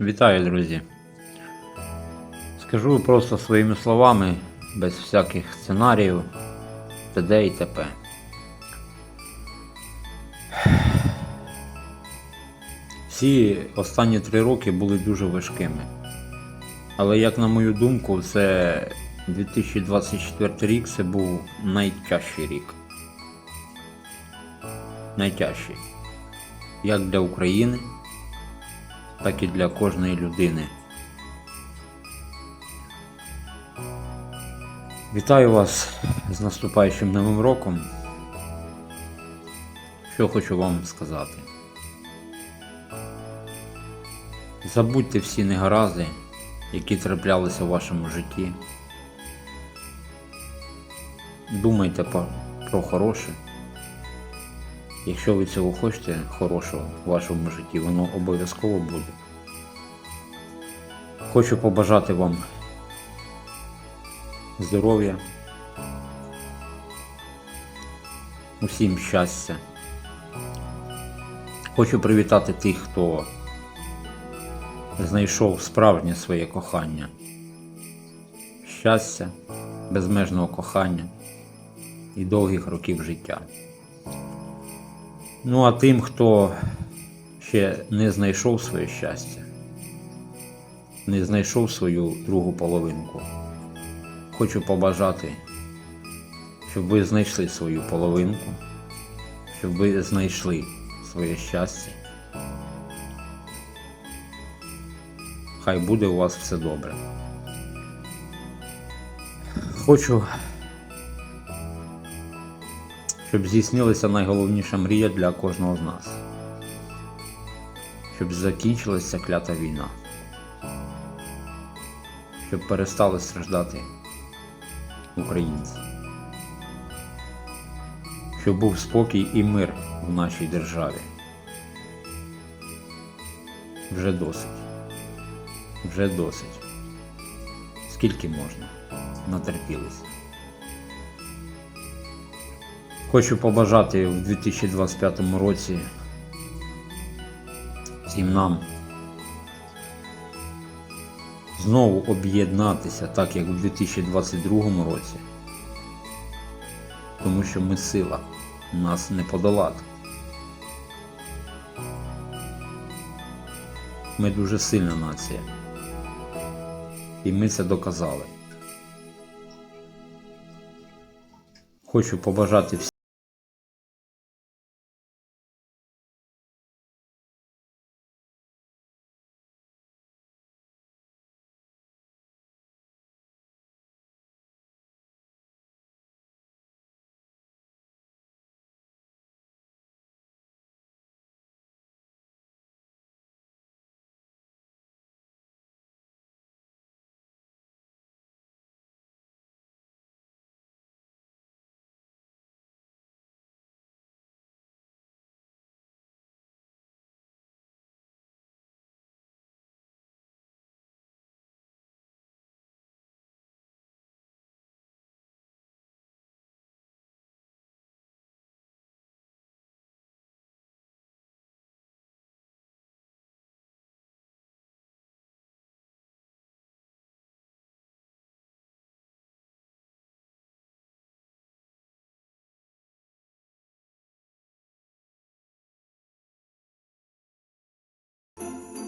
Вітаю, друзі. Скажу просто своїми словами, без всяких сценаріїв, т.д. і т.п. Всі останні три роки були дуже важкими. Але, як на мою думку, це 2024 рік це був найтяжчий рік. Найтяжчий. Як для України, так і для кожної людини. Вітаю вас з наступаючим новим роком. Що хочу вам сказати. Забудьте всі негаразди, які траплялися в вашому житті. Думайте про, хороше. Якщо ви цього хочете хорошого в вашому житті, воно обов'язково буде. Хочу побажати вам здоров'я, усім щастя. Хочу привітати тих, хто знайшов справжнє своє кохання, щастя, безмежного кохання і довгих років життя. Ну а тим, хто ще не знайшов своє щастя, не знайшов свою другу половинку, хочу побажати, щоб ви знайшли свою половинку, щоб ви знайшли своє щастя. Хай буде у вас все добре. Хочу щоб здійснилася найголовніша мрія для кожного з нас. Щоб закінчилася клята війна. Щоб перестали страждати українці. Щоб був спокій і мир в нашій державі. Вже досить. Вже досить. Скільки можна? Натерпілися. Хочу побажати в 2025 році всім нам знову об'єднатися так, як у 2022 році, тому що ми сила, нас не подолати. Ми дуже сильна нація. І ми це доказали. Хочу побажати всім.